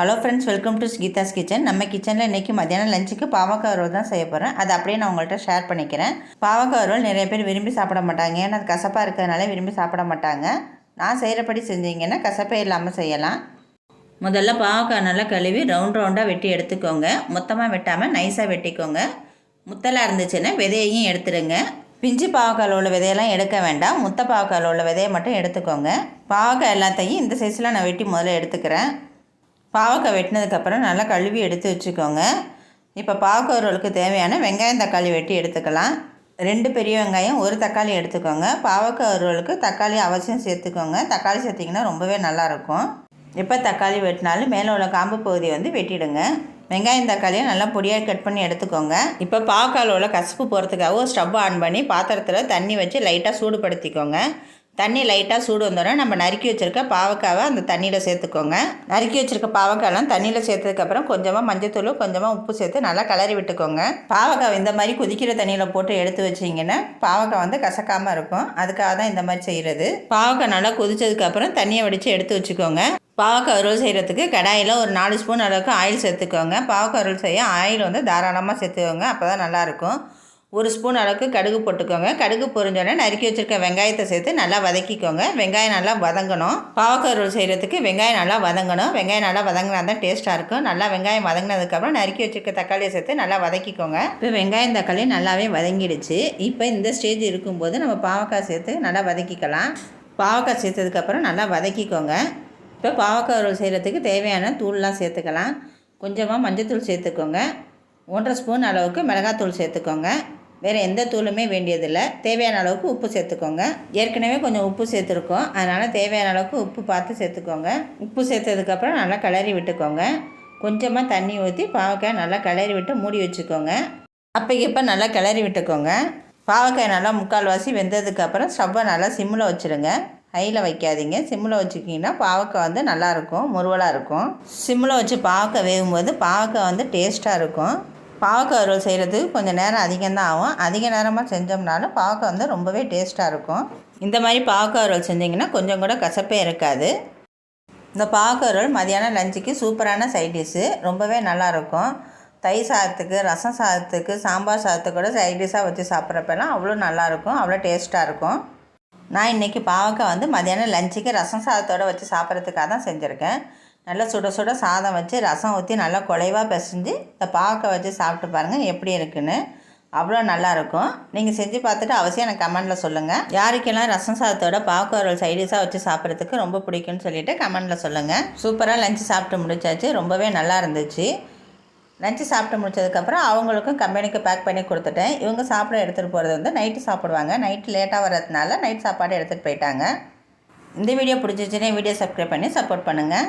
Hello friends welcome to Geetha's kitchen நம்ம கிச்சனில் இன்றைக்கி மத்தியானம் லஞ்சுக்கு பாவக்காய் வறுவல் தான் செய்ய போகிறேன் அதை அப்படியே நான் உங்கள்கிட்ட ஷேர் பண்ணிக்கிறேன். பாவக்காய் வறுவல் நிறைய பேர் விரும்பி சாப்பிட மாட்டாங்க. ஏன்னா அது கசப்பாக இருக்கிறதுனால விரும்பி சாப்பிட மாட்டாங்க. நான் செய்கிறபடி செஞ்சீங்கன்னா கசப்பே இல்லாமல் செய்யலாம். முதல்ல பாவக்காய் நல்லா கழுவி ரவுண்ட் ரவுண்டாக வெட்டி எடுத்துக்கோங்க. மொத்தமாக வெட்டாமல் நைஸாக வெட்டிக்கோங்க. முத்தலாக இருந்துச்சுன்னா விதையையும் எடுத்துடுங்க. பிஞ்சு பாவக்காயில் உள்ள விதையெல்லாம் எடுக்க வேண்டாம். முத்த பாவக்காயில் உள்ள விதையை மட்டும் எடுத்துக்கோங்க. பாவக்காய் எல்லாத்தையும் இந்த சைஸில் நான் வெட்டி முதல்ல எடுத்துக்கிறேன். பாவக்காய் வெட்டினதுக்கப்புறம் நல்லா கழுவி எடுத்து வச்சுக்கோங்க. இப்போ பாவக்காய் உருவலுக்கு தேவையான வெங்காயம் தக்காளி வெட்டி எடுத்துக்கலாம். ரெண்டு பெரிய வெங்காயம் ஒரு தக்காளி எடுத்துக்கோங்க. பாவக்காய் ரோலுக்கு தக்காளி அவசியம் சேர்த்துக்கோங்க. தக்காளி சேர்த்திங்கன்னா ரொம்பவே நல்லாயிருக்கும். எப்போ தக்காளி வெட்டினாலும் மேலே உள்ள காம்பு பகுதியை வந்து வெட்டிடுங்க. வெங்காயம் தக்காளியை நல்லா பொடியாக கட் பண்ணி எடுத்துக்கோங்க. இப்போ பாவக்காயில் உள்ள கசப்பு போகிறதுக்காக ஸ்டவ் ஆன் பண்ணி பாத்திரத்தில் தண்ணி வச்சு லைட்டாக சூடுபடுத்திக்கோங்க. தண்ணி லைட்டாக சூடு வந்தோடனே நம்ம நறுக்கி வச்சுருக்க பாவக்காவை அந்த தண்ணியில் சேர்த்துக்கோங்க. நறுக்கி வச்சுருக்க பாவக்காயெல்லாம் தண்ணியில் சேர்த்ததுக்கப்புறம் கொஞ்சமாக மஞ்சத்தூள் கொஞ்சமாக உப்பு சேர்த்து நல்லா கலரி விட்டுக்கோங்க. பாவக்காய் இந்த மாதிரி கொதிக்கிற தண்ணியில் போட்டு எடுத்து வச்சிங்கன்னா பாவக்காய் வந்து கசக்காமல் இருக்கும். அதுக்காக தான் இந்த மாதிரி செய்கிறது பாவக்காய் நல்லா கொதிச்சதுக்கப்புறம் தண்ணியை வடித்து எடுத்து வச்சுக்கோங்க. பாவக்காய் அருள் செய்கிறதுக்கு கடாயில் ஒரு நாலு ஸ்பூன் அளவுக்கு ஆயில் சேர்த்துக்கோங்க. பாவக்காய் அருள் செய்ய ஆயில் வந்து தாராளமாக சேர்த்துக்கோங்க. அப்போ தான் நல்லாயிருக்கும் ஒரு ஸ்பூன் அளவுக்கு கடுகு போட்டுக்கோங்க. கடுகு பொரிஞ்சோடனே நறுக்கி வச்சுருக்க வெங்காயத்தை சேர்த்து நல்லா வதக்கிக்கோங்க. வெங்காயம் நல்லா வதங்கணும். பாவக்காய் ரோல் செய்கிறதுக்கு வெங்காயம் நல்லா வதங்கணும். வெங்காயம் நல்லா வதங்கினா தான் டேஸ்ட்டாக இருக்கும். நல்லா வெங்காயம் வதங்கினதுக்கப்புறம் நறுக்கி வச்சுருக்க தக்காளியை சேர்த்து நல்லா வதக்கிக்கோங்க. இப்போ வெங்காயம் தக்காளி நல்லாவே வதங்கிடுச்சு. இப்போ இந்த ஸ்டேஜ் இருக்கும்போது நம்ம பாவக்காய் சேர்த்து நல்லா வதக்கிக்கலாம். பாவக்காய் சேர்த்ததுக்கப்புறம் நல்லா வதக்கிக்கோங்க. இப்போ பாவக்காய் ரோல் செய்கிறதுக்கு தேவையான தூள்லாம் சேர்த்துக்கலாம். கொஞ்சமாக மஞ்சத்தூள் சேர்த்துக்கோங்க. ஒன்றரை ஸ்பூன் அளவுக்கு மிளகாத்தூள் சேர்த்துக்கோங்க. வேறு எந்த தூளுமே வேண்டியதில்லை. தேவையான அளவுக்கு உப்பு சேர்த்துக்கோங்க. ஏற்கனவே கொஞ்சம் உப்பு சேர்த்துருக்கோம். அதனால் தேவையான அளவுக்கு உப்பு பார்த்து சேர்த்துக்கோங்க. உப்பு சேர்த்ததுக்கப்புறம் நல்லா கிளறி விட்டுக்கோங்க. கொஞ்சமாக தண்ணி ஊற்றி பாவக்காய் நல்லா கிளறி விட்டு மூடி வச்சுக்கோங்க. அப்போ இப்போ நல்லா கிளறி விட்டுக்கோங்க. பாவக்காய் நல்லா முக்கால்வாசி வெந்ததுக்கப்புறம் ஸ்டவ்வை நல்லா சிம்மில் வச்சுருங்க. ஹையில் வைக்காதீங்க. சிம்மில் வச்சுக்கிங்கன்னா பாவக்காய் வந்து நல்லாயிருக்கும் முருவலாக இருக்கும். சிம்மில் வச்சு பாவக்காய் வேகும்போது பாவக்காய் வந்து டேஸ்ட்டாக இருக்கும். பாவக்காய் அறுவல் செய்கிறதுக்கு கொஞ்சம் நேரம் அதிகம்தான் ஆகும். அதிக நேரமாக செஞ்சோம்னாலும் பாவக்காய் வந்து ரொம்பவே டேஸ்ட்டாக இருக்கும். இந்த மாதிரி பாவக்காய் அறுவல் செஞ்சிங்கன்னா கொஞ்சம் கூட கசப்பே இருக்காது. இந்த பாவக்காய் அறுவல் மதியானம் லஞ்சுக்கு சூப்பரான சைட் டிஷ்ஷு ரொம்பவே நல்லாயிருக்கும் தயிர் சாதத்துக்கு ரசம் சாதத்துக்கு சாம்பார் சாதத்துக்கு கூட சைட் டிஷ்ஷாக வச்சு சாப்பிட்றப்பெல்லாம் அவ்வளோ நல்லாயிருக்கும் அவ்வளோ டேஸ்ட்டாக இருக்கும். நான் இன்றைக்கி பாவக்காய் வந்து மதியானம் லஞ்சுக்கு ரசம் சாதத்தோடு வச்சு சாப்பிட்றதுக்காக தான் செஞ்சுருக்கேன். நல்லா சுட சுட சாதம் வச்சு ரசம் ஊற்றி நல்லா குலைவாக பிசைஞ்சு இந்த பார்க்க வச்சு சாப்பிட்டு பாருங்கள் எப்படி இருக்குன்னு. அவ்வளோ நல்லாயிருக்கும் நீங்கள் செஞ்சு பார்த்துட்டு அவசியம் எனக்கு கமெண்டில் சொல்லுங்கள் யாருக்கெல்லாம் ரசம் சாதத்தோட பாவக்காய் சைடிஷாக வச்சு சாப்பிட்றதுக்கு ரொம்ப பிடிக்கும்னு சொல்லிவிட்டு கமெண்டில் சொல்லுங்கள் சூப்பராக லஞ்சு சாப்பிட்டு முடிச்சாச்சு. ரொம்பவே நல்லா இருந்துச்சு. லஞ்சு சாப்பிட்டு முடிச்சதுக்கப்புறம் அவங்களுக்கும் கம்பெனிக்கு பேக் பண்ணி கொடுத்துட்டேன். இவங்க சாப்பிட எடுத்துகிட்டு போகிறது வந்து நைட்டு சாப்பிடுவாங்க. நைட்டு லேட்டாக வர்றதுனால நைட் சாப்பாடு எடுத்துகிட்டு போயிட்டாங்க. இந்த வீடியோ பிடிச்சிச்சுன்னா வீடியோ சப்ஸ்கிரைப் பண்ணி சப்போர்ட் பண்ணுங்கள்